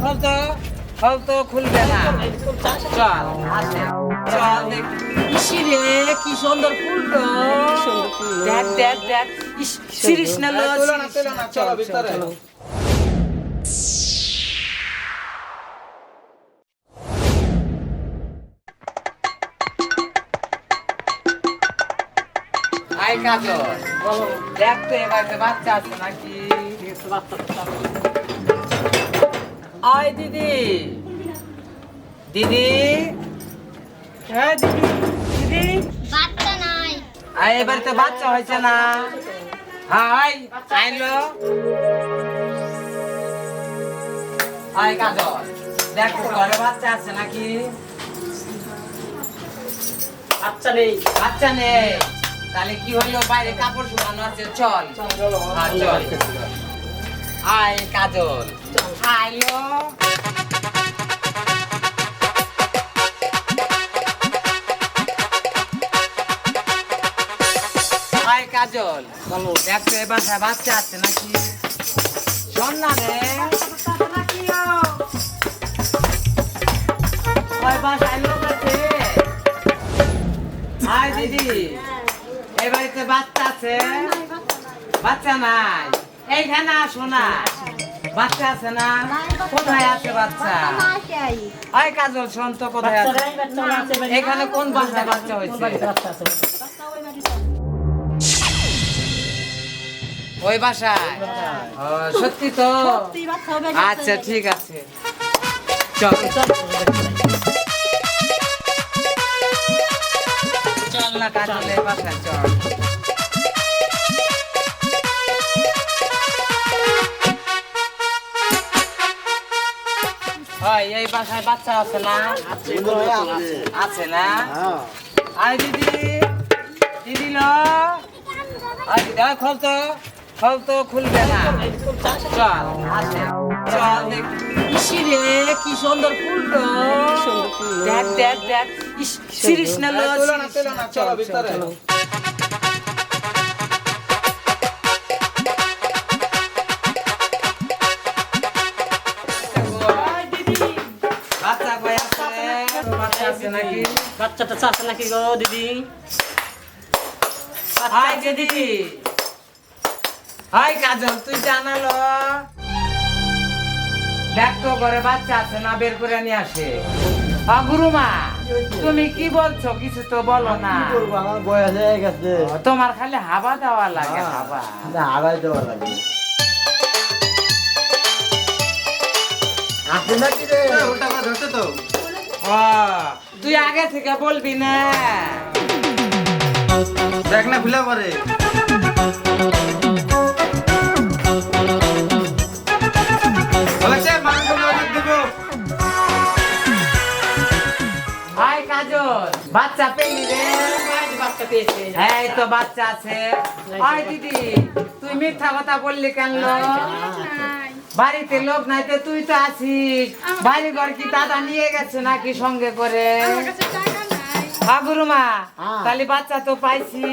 খোল তো খোল তো খুলবে না। চল চল দেখ। ইসি রে কি সুন্দর ফুল তো। দেখ দেখ দেখ। সিরিস না লো চলো ভিতরে। আই দেখ তো এবার বাচ্চা আছে নাকি। আয় দিদি। দিদি। হ্যাঁ দিদি। দিদি। বাচ্চা নাই। আয় এবার তো বাচ্চা হয়েছে না। হাই আইলো আয় কাজল। দেখ ঘরে বাচ্চা আছে নাকি? আচ্ছা নেই। বাচ্চা নেই। তাহলে কি হইল বাইরে কাপড় শুকানো আছে চল। হ্যাঁ, চল। আয় কাজল। আইলো আয় কাজল দেখ তো এবার বাচ্চা আছে নাকি? শোন না রে। বাসায় লোক আছে। হাই দিদি। এই বাড়িতে বাচ্চা আছে? বাচ্চা নাই। এইখানে আসো না। বাচ্চা আছে না? কোথায় আছে বাচ্চা? ওই কাজল শোন তো কোথায় আছে। এখানে কোন বাচ্চা বাচ্চা হয়েছে? ওই বাসায়? সত্যি তো? আচ্ছা ঠিক আছে। চল চল না কাজলের বাসায় চল। হয় এই বাসায় বাচ্চা আছে না? আছে না? আয় দিদি দিদি ল। আয় দিদি আয় খোল তো খোল তো খুলবে না। চল আসে চল ইসি রে কি সুন্দর ফুল তো দেখ দেখ দেখ। ইস সিরিস না লো না চলো ভিতরে। আছে নাকি? বাচ্চাটা চাচ্ছে নাকি গো দিদি? হাই দিদি। হাই কাজল তুই জানালো দেখ তো ঘরে বাচ্চা আছে না বের করে নিয়ে আসে। গুরুমা তুমি কি বলছো? কিছু তো বলো না। আমার বয়স হয়ে গেছে। তোমার খালি হাবা দেওয়া লাগে হাবা। দেওয়া লাগে। আপনি নাকি রে ওটা ধরছে তো। তুই আগে থেকে বলবি না। দেখ না খুলে পরে। বাচ্চা পেলি রে। বাচ্চা পেয়েছে। এই তো বাচ্চা আছে। আয় দিদি তুই মিথ্যা কথা বললি কেন? লো? বাড়িতে লোক নাই তো তুই তো আছিস। বাড়ি ঘর কি দাদা নিয়ে গেছে নাকি সঙ্গে করে। তাহলে বাচ্চা তো পাইছি।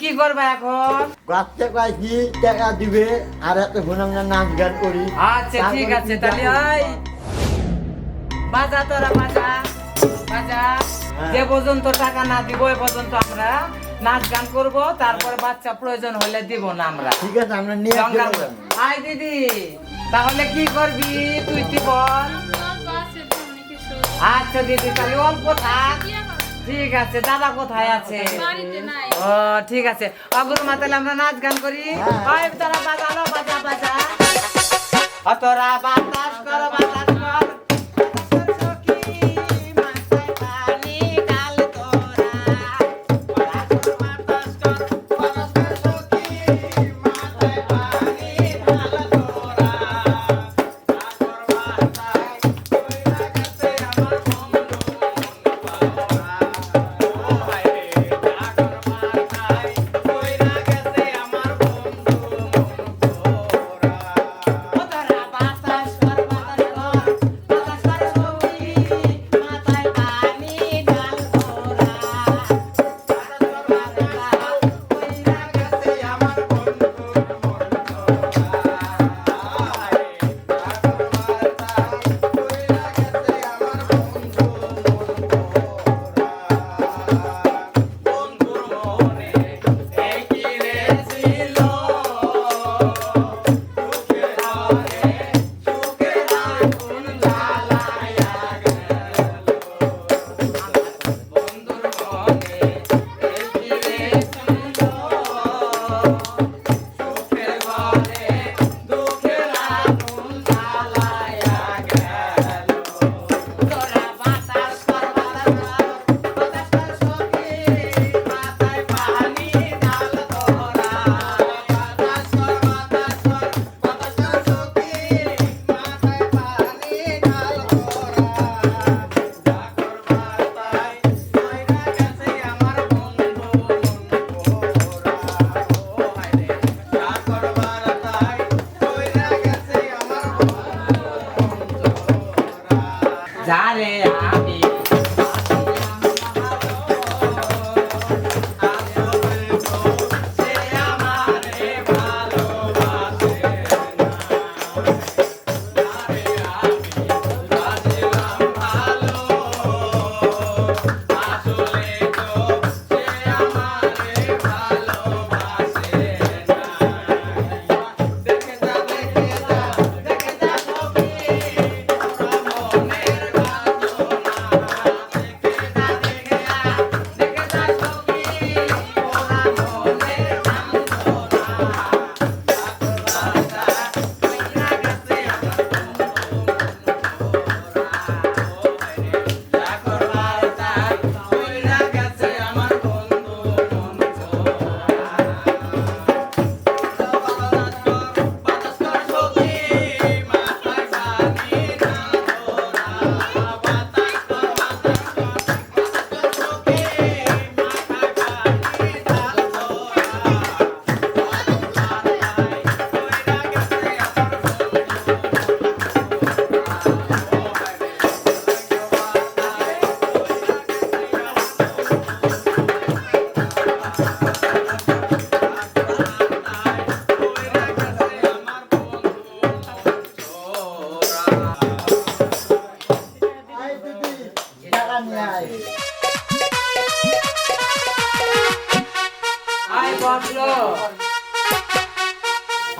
কি করবা এখন? বাচ্চা পাইছি টাকা দিবে আর এত ফোন নাচ গান করি। আচ্ছা ঠিক তারপরে আছে তাহলে ওই বাজা তোরা বাজা। বাজা। যে পর্যন্ত টাকা না দিব এ পর্যন্ত আমরা নাচ গান করব। তারপরে বাচ্চা প্রয়োজন হলে দিব না আমরা। ঠিক আছে আমরা নিয়ে। আয় দিদি। তাহলে কি করবি? তুই কি বল? আচ্ছা দিদি তাহলে অল্প থাক। ঠিক আছে দাদা কোথায় আছে? ও ঠিক আছে। অগুরু মা তাহলে আমরা নাচ গান করি। হ্যাঁ। ওই তোরা বাজালো বাজা বাজা। ও বাতাস করো বাতাস।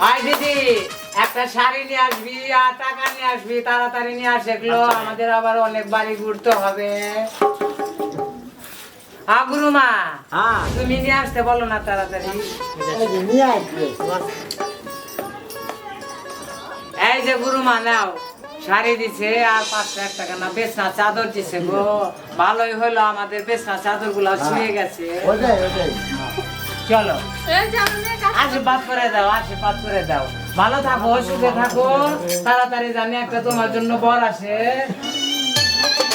আয় দিদি একটা শাড়ি নিয়ে আসবি আর টাকা নিয়ে আসবি তাড়াতাড়ি নিয়ে আসেগুলো আমাদের আবার অনেক বাড়ি ঘুরতে হবে। আ গুরুমা হ্যাঁ। তুমি নিয়ে আসতে বলো না তাড়াতাড়ি। এই যে গুরুমা নাও। শাড়ি দিছে আর পাঁচশো এক টাকা না বেচনা চাদর দিছে গো। ভালোই হলো আমাদের বেচনা চাদরগুলা ছুঁয়ে গেছে। চলো। আশীর্বাদ করে দাও আশীর্বাদ করে দাও। ভালো থাকো সুখে থাকো। তাড়াতাড়ি জানি একটা তোমার জন্য বর আসে।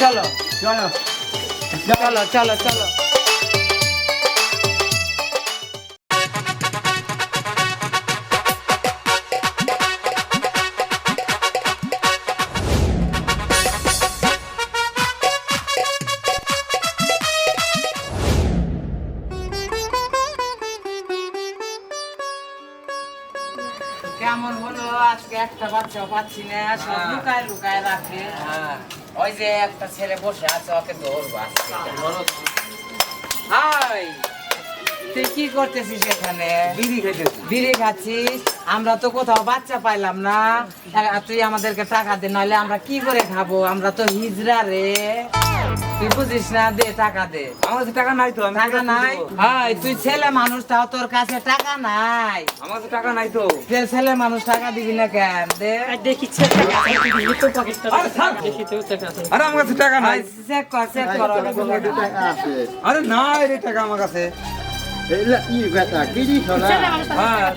চলো। চলো। চলো চলো চলো। কেমন হলো? আজকে একটা বাচ্চাও পাচ্ছি না সব লুকায় লুকায় রাখে। ওই যে একটা ছেলে বসে আছে ওকে ধরবো হাই! তুই কি করতেছিস এখানে? বিড়ি খাইতেছি। বিড়ি খাচ্ছিস? আমরা তো কোথাও বাচ্চা পাইলাম না। তুই আমাদেরকে টাকা দে নাহলে আমরা কি করে খাব? আমরা তো হিজরা রে। তুই বুঝিস না দে টাকা দে। আমার কাছে টাকা নাই তো টাকা নাই? হাই তুই ছেলে মানুষ তাও তোর কাছে টাকা নাই। আমার কাছে টাকা নাই তো। যে ছেলে মানুষ টাকা দিবি না কেন? দে। দেখি এই আরে আমার কাছে টাকা নাই। চেক কর চেক কর আরে নাই রে টাকা আমার কাছে। এগুলা কি বেটা মানুষ টাকা হ্যাঁ,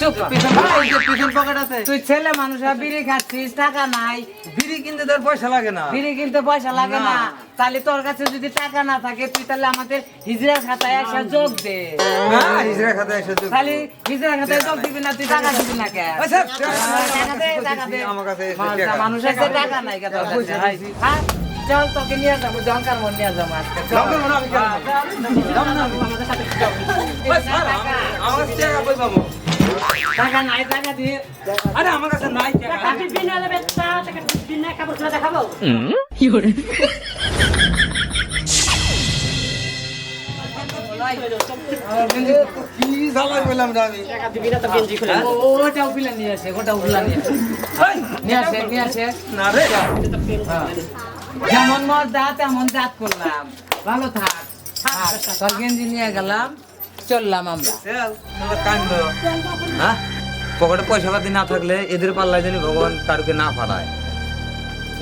চুপ পিছন এই যে পিছন পকেট আছে। তুই ছেলে মানুষ বিড়ি খাচ্ছিস টাকা নাই। বিড়ি কিনতে তোর পয়সা লাগে না। বিড়ি কিনতে পয়সা লাগে না। তাহলে তোর কাছে যদি টাকা না থাকে তুই তাহলে আমাদের হিজড়া খাতায় একটা যোগ দে। খালি হিজড়া খাতায় যোগ দিবি না তুই টাকা দিবি না কেন। আমার কাছে মানুষ-। টাকা নাই। হ্যাঁ? চল তোকে নিয়ে যাব জঙ্কার মন নিয়ে যাব আজকে। মন হ্যাঁ। আমাদের সাথে আমার টাকা পাবো টাকা নাই টাকা দিয়ে। আরে আমার কাছে নাই টাকা। কাপড় দেখাবো? কি আমি? টাকা দিবি না তো গেঞ্জি খুলে ওটাও পিলা নিয়ে আসে ওটাও পিলা নিয়ে আসে। নিয়ে আসে নিয়ে আসে। না রে। হ্যাঁ। যেমন মত দাঁত তেমন দাঁত করলাম। ভালো থাক। থাক, তোর গেঞ্জি নিয়ে গেলাম। চললাম আমরা। হ্যাঁ? পকেটে পয়সা পাতি না থাকলে এদের পাল্লায় জানি ভগবান কারুকে না পাঠায়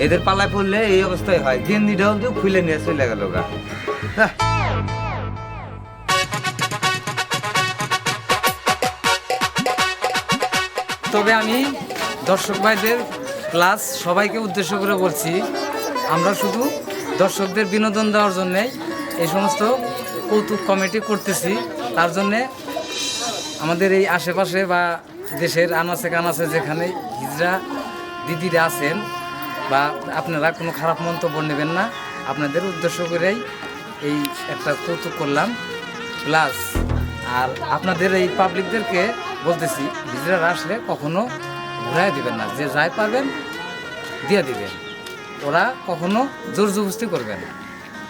এদের পাল্লায় পড়লে এই অবস্থায় হয়। গেন্দিটাও যে খুলে নিয়ে চলে গেল গা। হ্যাঁ। তবে আমি দর্শক ভাইদের প্লাস সবাইকে উদ্দেশ্য করে বলছি, আমরা শুধু দর্শকদের বিনোদন দেওয়ার জন্যে এই সমস্ত কৌতুক কমিটি করতেছি। তার জন্যে আমাদের এই আশেপাশে বা দেশের আনাচে কানাচে যেখানে হিজড়া দিদিরা আছেন বা আপনারা কোনো খারাপ মন্তব্য নেবেন না, আপনাদের উদ্দেশ্য করেই এই একটা কৌতুক করলাম। প্লাস আর আপনাদের এই পাবলিকদেরকে বলতেছি ভিজিটার আসলে কখনো ঘুরাই দিবেন না, যে যাই পারবেন দিয়ে দিবেন। ওরা কখনো জোর জবস্তি করবে না।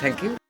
Thank you